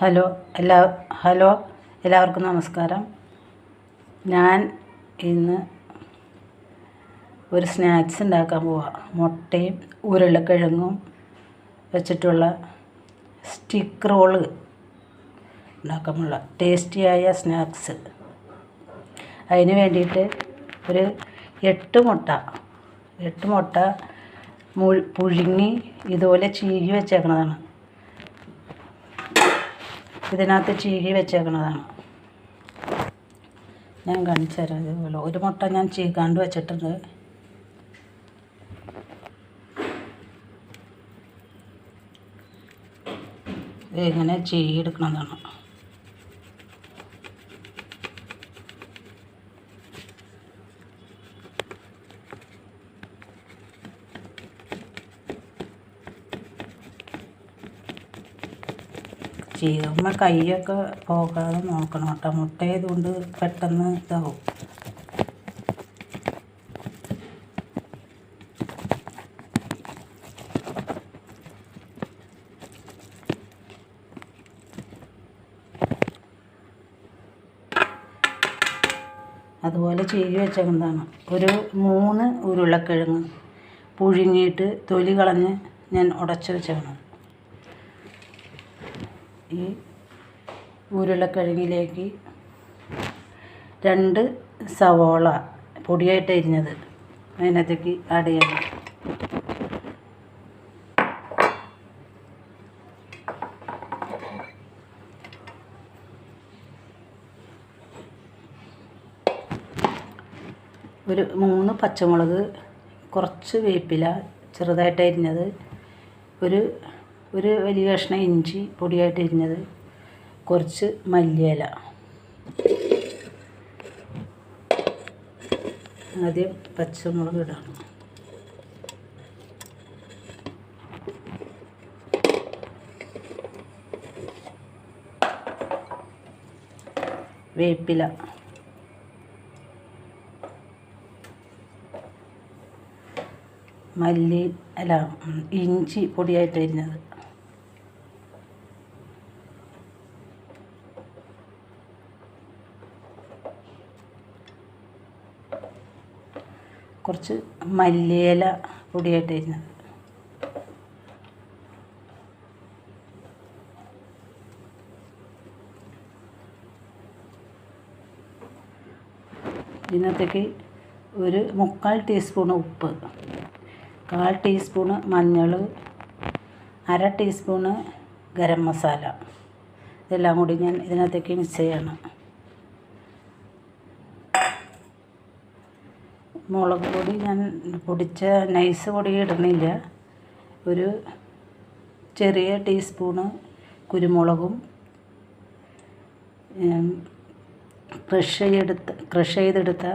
Hello എല്ലാ hello എല്ലാവർക്കും നമസ്കാരം. ഞാൻ ഇന്ന് ഒരു സ്നാക്സ് ഉണ്ടാക്കാൻ പോവാം. മുട്ടയും ഉരുളക്കിഴങ്ങും വെച്ചിട്ടുള്ള സ്റ്റിക്ക് റോൾ ഉണ്ടാക്കാനുള്ള ടേസ്റ്റിയായ സ്നാക്സ്. അതിന് വേണ്ടിയിട്ട് ഒരു എട്ട് മുട്ട എട്ട് മുട്ട പുഴുങ്ങി ഇതുപോലെ ചീകി വെച്ചേക്കണതാണ്. ഇതിനകത്ത് ചീകി വെച്ചേക്കണതാണ്. ഞാൻ കാണിച്ചു തരാം ഇതുപോലെ. ഒരു മുട്ട ഞാൻ ചീകാണ്ട് വെച്ചിട്ടുണ്ട്. ഇങ്ങനെ ചീകി എടുക്കണതാണ്. ചീകുമ്പോൾ കൈയൊക്കെ പോകാതെ നോക്കണം കേട്ടോ. മുട്ടയായതുകൊണ്ട് പെട്ടെന്ന് ഇതാവും. അതുപോലെ ചെയ്തു വെച്ചേക്കുന്നതാണ് ഒരു മൂന്ന് ഉരുളക്കിഴങ്ങ് പുഴുങ്ങിയിട്ട് തൊലി കളഞ്ഞ് ഞാൻ ഉടച്ച് വെച്ചേക്കണം ഈ ഉരുളക്കിഴങ്ങിലേക്ക് രണ്ട് സവോള പൊടിയായിട്ട് അരിഞ്ഞത്. അതിനകത്തേക്ക് ആഡ് ചെയ്യണം. ഒരു മൂന്ന് പച്ചമുളക് കുറച്ച് വേപ്പില ചെറുതായിട്ട് അരിഞ്ഞത്. ഒരു ഒരു വലിയ കഷ്ണം ഇഞ്ചി പൊടിയായിട്ട് ഇരിഞ്ഞത് കുറച്ച് മല്ലിയില. ആദ്യം പച്ചമുളക് ഇടണം വേപ്പില. മല്ലി അല്ല ഇഞ്ചി പൊടിയായിട്ട് അരിഞ്ഞത്. കുറച്ച് മല്ലിയില പൊടിയായിട്ട് വരുന്നത് ഇതിനകത്തേക്ക് ഒരു മുക്കാൽ ടീസ്പൂൺ ഉപ്പ് കാൽ ടീസ്പൂണ് മഞ്ഞൾ അര ടീസ്പൂണ് ഗരം മസാല. ഇതെല്ലാം കൂടി ഞാൻ ഇതിനകത്തേക്ക് മിക്സ് ചെയ്യണം. മുളക് പൊടി ഞാൻ പൊടിച്ച നൈസ് പൊടി ഇടുന്നില്ല. ഒരു ചെറിയ ടീസ്പൂണ് കുരുമുളകും ക്രഷ് ചെയ്തെടുത്ത ക്രഷ് ചെയ്തെടുത്ത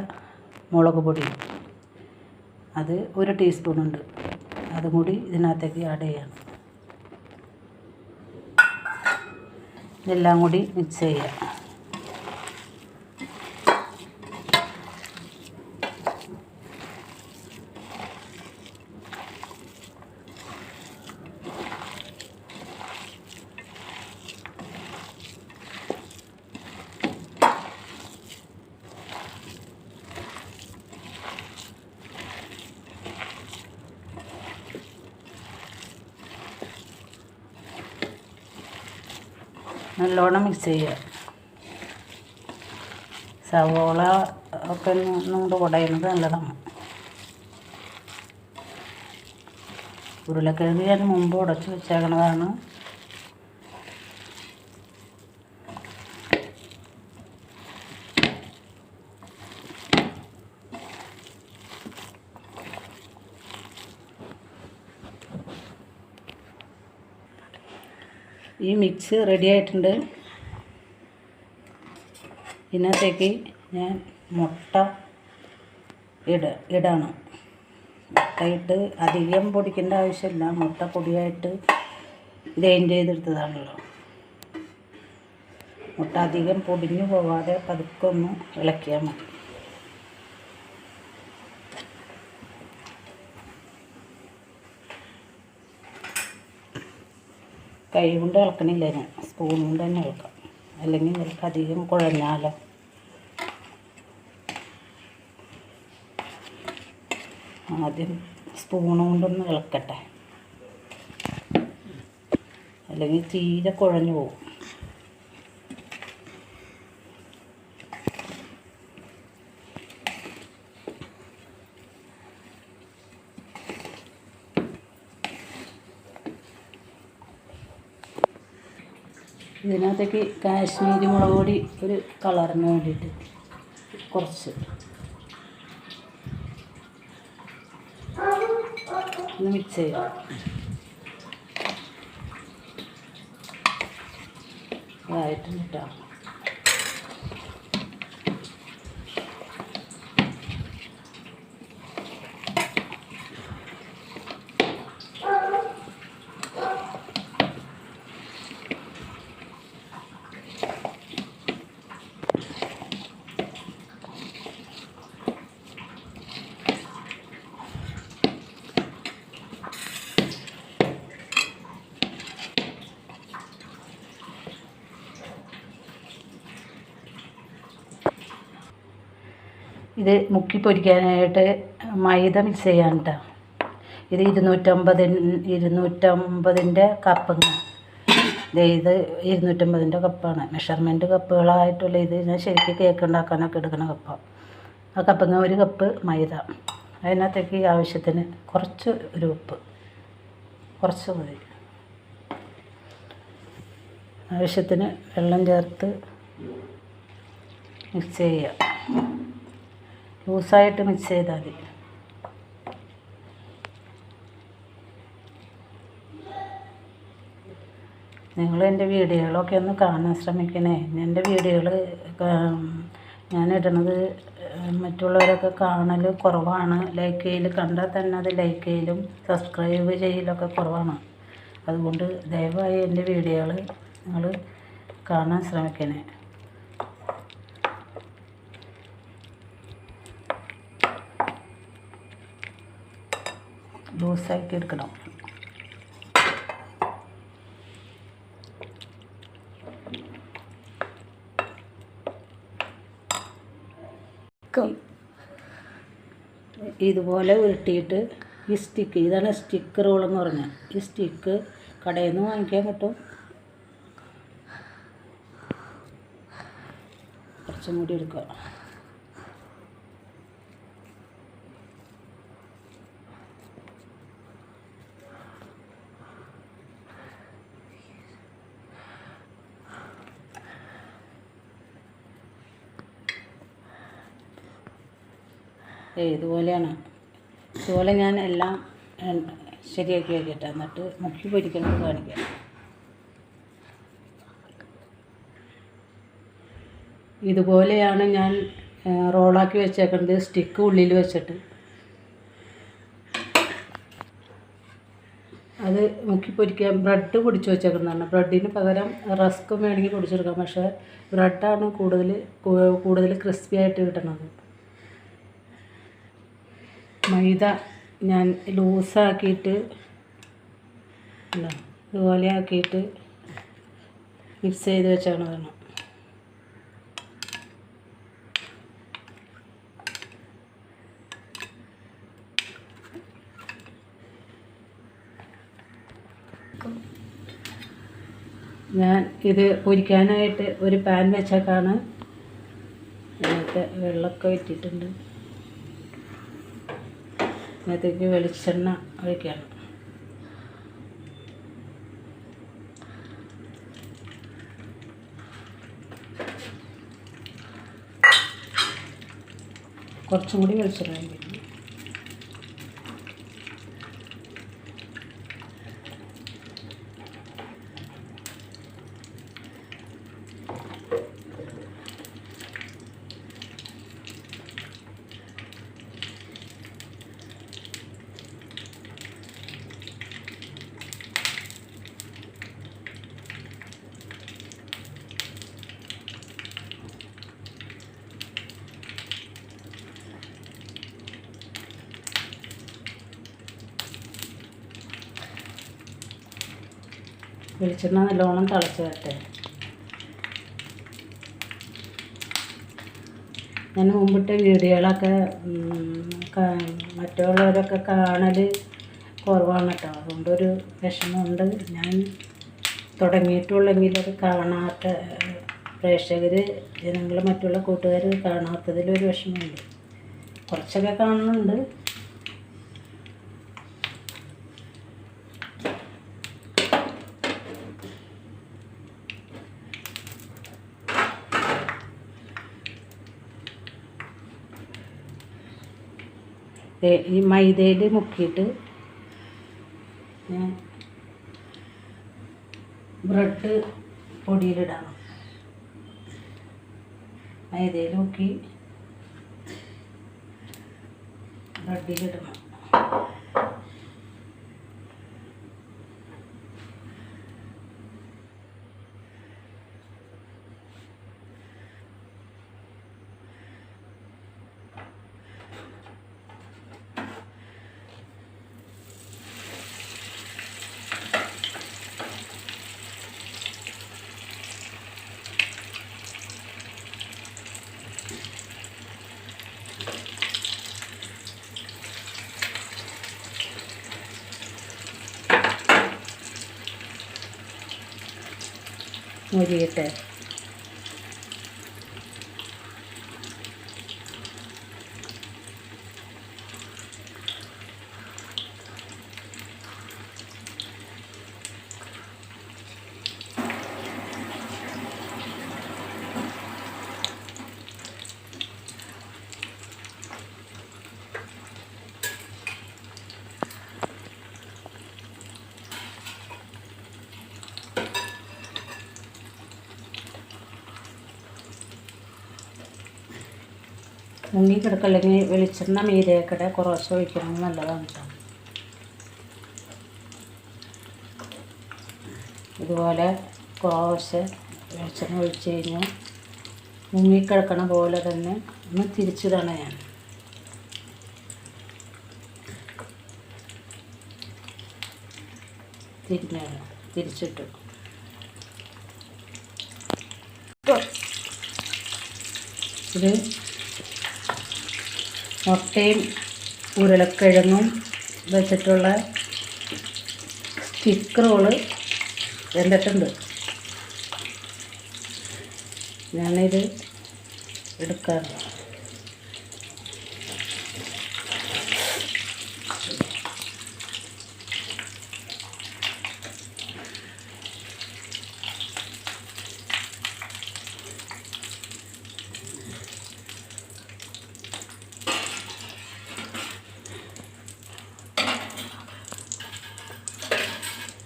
മുളക് പൊടി. അത് ഒരു ടീസ്പൂണുണ്ട്. അതും കൂടി ഇതിനകത്തേക്ക് ആഡ് ചെയ്യണം. ഇതെല്ലാം കൂടി മിക്സ് ചെയ്യാം. നല്ലോണം മിക്സ് ചെയ്യുക. സവോള ഒക്കെ നമ്മുടെ ഉടയുന്നത് നല്ലതാണ്. ഉരുളക്കിഴങ്ങ് ഞാൻ മുമ്പ് ഉടച്ച് വെച്ചേക്കണതാണ്. ഈ മിക്സ് റെഡി ആയിട്ടുണ്ട്. ഇതിനകത്തേക്ക് ഞാൻ മുട്ട ഇട ഇടണം. മുട്ടയിട്ട് അധികം പൊടിക്കേണ്ട ആവശ്യമില്ല. മുട്ട പൊടിയായിട്ട് ഗ്രൈൻഡ് ചെയ്തെടുത്തതാണല്ലോ. മുട്ട അധികം പൊടിഞ്ഞു പോവാതെ പതുക്കെ ഒന്ന് ഇളക്കിയാൽ മതി. കൈ കൊണ്ട് ഇളക്കണില്ല ഞാൻ. സ്പൂൺ കൊണ്ട് തന്നെ ഇളക്കാം. അല്ലെങ്കിൽ നിങ്ങൾക്ക് അധികം കുഴഞ്ഞാലോ. ആദ്യം സ്പൂൺ കൊണ്ടൊന്ന് ഇളക്കട്ടെ. അല്ലെങ്കിൽ തീരെ കുഴഞ്ഞു പോകും. ഇതിനകത്തേക്ക് കാശ്മീരി മുളക് പൊടി ഒരു കളറിന് വേണ്ടിയിട്ട് കുറച്ച്. ഒന്ന് മിക്സ് ചെയ്യാം. ഇതായിട്ടുണ്ട് കേട്ടോ ഇത് മുക്കി പൊരിക്കാനായിട്ട് മൈദ മിക്സ് ചെയ്യാൻ കേട്ടോ ഇത് ഇരുന്നൂറ്റമ്പത് ഇരുന്നൂറ്റമ്പതിന്റെ കപ്പങ്ങ ഇത് ഇരുന്നൂറ്റമ്പതിന്റെ കപ്പാണ്. മെഷർമെന്റ് കപ്പുകളായിട്ടുള്ള ഇത് ഞാൻ ശരിക്കും കേക്ക് ഉണ്ടാക്കാനൊക്കെ എടുക്കുന്ന കപ്പാണ് ആ കപ്പങ്ങ ഒരു കപ്പ് മൈദ. അതിനകത്തേക്ക് ആവശ്യത്തിന് കുറച്ച് ഒരു ഉപ്പ്. കുറച്ച് മതി. ആവശ്യത്തിന് വെള്ളം ചേർത്ത് മിക്സ് ചെയ്യുക ലൂസായിട്ട് മിക്സ് ചെയ്താൽ മതി. നിങ്ങൾ എന്റെ വീഡിയോകളൊക്കെ ഒന്ന് കാണാൻ ശ്രമിക്കണേ. എന്റെ വീഡിയോകൾ ഞാൻ ഇടണത് മറ്റുള്ളവരൊക്കെ കാണൽ കുറവാണ്. ലൈക്ക് ചെയ്യൽ കണ്ടാൽ തന്നെ അത് ലൈക്ക് ചെയ്യലും സബ്സ്ക്രൈബ് ചെയ്യലൊക്കെ കുറവാണ്. അതുകൊണ്ട് ദയവായി എന്റെ വീഡിയോകൾ നിങ്ങൾ കാണാൻ ശ്രമിക്കണേ. ലൂസാക്കി എടുക്കണം. ഇതുപോലെ ഉരുട്ടിയിട്ട് ഈ സ്റ്റിക്ക് ഇതാണ് സ്റ്റിക്ക് റോൾ എന്ന് പറഞ്ഞാൽ ഈ സ്റ്റിക്ക് കടയിൽ നിന്ന് വാങ്ങിക്കാൻ കിട്ടും. കുറച്ചും കൂടി എടുക്കുക. ഇതുപോലെയാണ്. ഇതുപോലെ ഞാൻ എല്ലാം ശരിയാക്കി വെക്കട്ടെ. എന്നിട്ട് മുക്കി പൊരിക്കുന്നത് കാണിക്കാം. ഇതുപോലെയാണ് ഞാൻ റോളാക്കി വെച്ചേക്കുന്നത്. സ്റ്റിക്ക് ഉള്ളിൽ വെച്ചിട്ട്. അത് മുക്കി പൊരിക്കാൻ ബ്രെഡ് പൊടിച്ച് വെച്ചേക്കുന്നതാണ്. ബ്രെഡിന് പകരം റസ്ക് വേണമെങ്കിൽ പൊടിച്ചെടുക്കാം. പക്ഷേ ബ്രെഡാണ് കൂടുതൽ കൂടുതൽ ക്രിസ്പി ആയിട്ട് കിട്ടണത് മൈദ ഞാൻ ലൂസാക്കിയിട്ട് ഇതാ, ഇതുപോലെ ആക്കിയിട്ട് മിക്സ് ചെയ്ത് വെച്ചാണ് വേണം ഞാൻ ഇത് പൊരിക്കാനായിട്ട് ഒരു പാൻ വെച്ചേക്കാണ്. അതിനകത്ത് വെള്ളമൊക്കെ ഇട്ടിട്ടുണ്ട് അതിനകത്തേക്ക് വെളിച്ചെണ്ണ ഒഴിക്കണം. കുറച്ചും കൂടി വെളിച്ചെണ്ണ ഒഴിക്കണം. വെളിച്ചെണ്ണ നല്ലോണം തിളച്ച് വരട്ടെ ഞാൻ മുമ്പിട്ട വീഡിയോകളൊക്കെ മറ്റുള്ളവരൊക്കെ കാണൽ കുറവാണ് കേട്ടോ. അതുകൊണ്ടൊരു വിഷമമുണ്ട്. ഞാൻ തുടങ്ങിയിട്ടുള്ളെങ്കിലത് കാണാത്ത പ്രേക്ഷകർ ജനങ്ങൾ മറ്റുള്ള കൂട്ടുകാർ കാണാത്തതിലൊരു വിഷമമുണ്ട്. കുറച്ചൊക്കെ കാണുന്നുണ്ട്. ഈ മൈദയിൽ മുക്കിയിട്ട് ബ്രെഡ് പൊടിയിലിടണം മൈദയിൽ മുക്കി ബ്രെഡിലിടണം. मुझे ये तय കിടക്കല്ലെങ്കിൽ വെളിച്ചെണ്ണ മീരേക്കടെ കുറച്ച് ഒഴിക്കണം നല്ലതാണ് ഇതുപോലെ കുറച്ച് വെളിച്ചെണ്ണ ഒഴിച്ച് കഴിഞ്ഞാൽ മുങ്ങിക്കിടക്കണ പോലെ തന്നെ ഒന്ന് തിരിച്ചു ഞാൻ. തിരിഞ്ഞാണ് തിരിച്ചിട്ടു. ഇത് മുട്ടയും ഉരുളക്കിഴങ്ങും വെച്ചിട്ടുള്ള സ്റ്റിക്ക് റോൾ വെന്തിട്ടുണ്ട് ഞാനിത് എടുക്കാറ്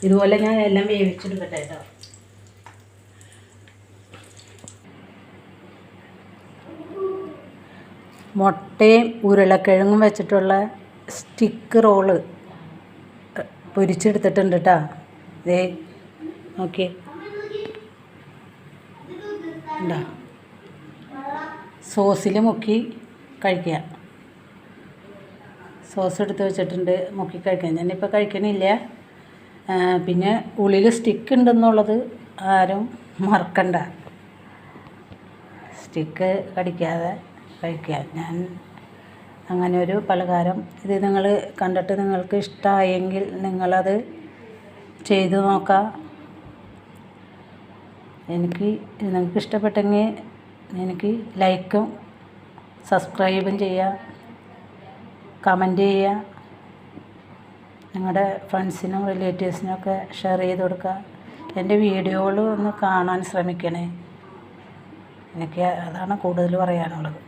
ഇതുപോലെ ഞാൻ എല്ലാം വേവിച്ചെടുക്കട്ടെ കേട്ടോ. മുട്ടയും ഉരുളക്കിഴങ്ങും വെച്ചിട്ടുള്ള സ്റ്റിക്ക് റോൾ പൊരിച്ചെടുത്തിട്ടുണ്ട് കേട്ടോ ദേ ഓക്കെ ഉണ്ടോ സോസിൽ മുക്കി കഴിക്കുക. സോസ് എടുത്ത് വെച്ചിട്ടുണ്ട് മുക്കി കഴിക്കാൻ ഞാനിപ്പോൾ കഴിക്കണില്ല. പിന്നെ ഉള്ളിൽ സ്റ്റിക്ക് ഉണ്ടെന്നുള്ളത് ആരും മറക്കണ്ട. സ്റ്റിക്ക് കടിക്കാതെ കഴിക്കുക. ഞാൻ അങ്ങനെ ഒരു പലഹാരം ഇത് നിങ്ങൾ കണ്ടിട്ട് നിങ്ങൾക്ക് ഇഷ്ടമായെങ്കിൽ നിങ്ങളത് ചെയ്തു നോക്കാം. എനിക്ക് നിങ്ങൾക്ക് ഇഷ്ടപ്പെട്ടെങ്കിൽ എനിക്ക് ലൈക്കും സബ്സ്ക്രൈബും ചെയ്യുക കമന്റ് ചെയ്യുക നിങ്ങളുടെ ഫ്രണ്ട്സിനും റിലേറ്റീവ്സിനും ഒക്കെ ഷെയർ ചെയ്ത് കൊടുക്കുക. എന്റെ വീഡിയോകൾ ഒന്ന് കാണാൻ ശ്രമിക്കണേ. എനിക്ക് അതാണ് കൂടുതൽ പറയാനുള്ളത്.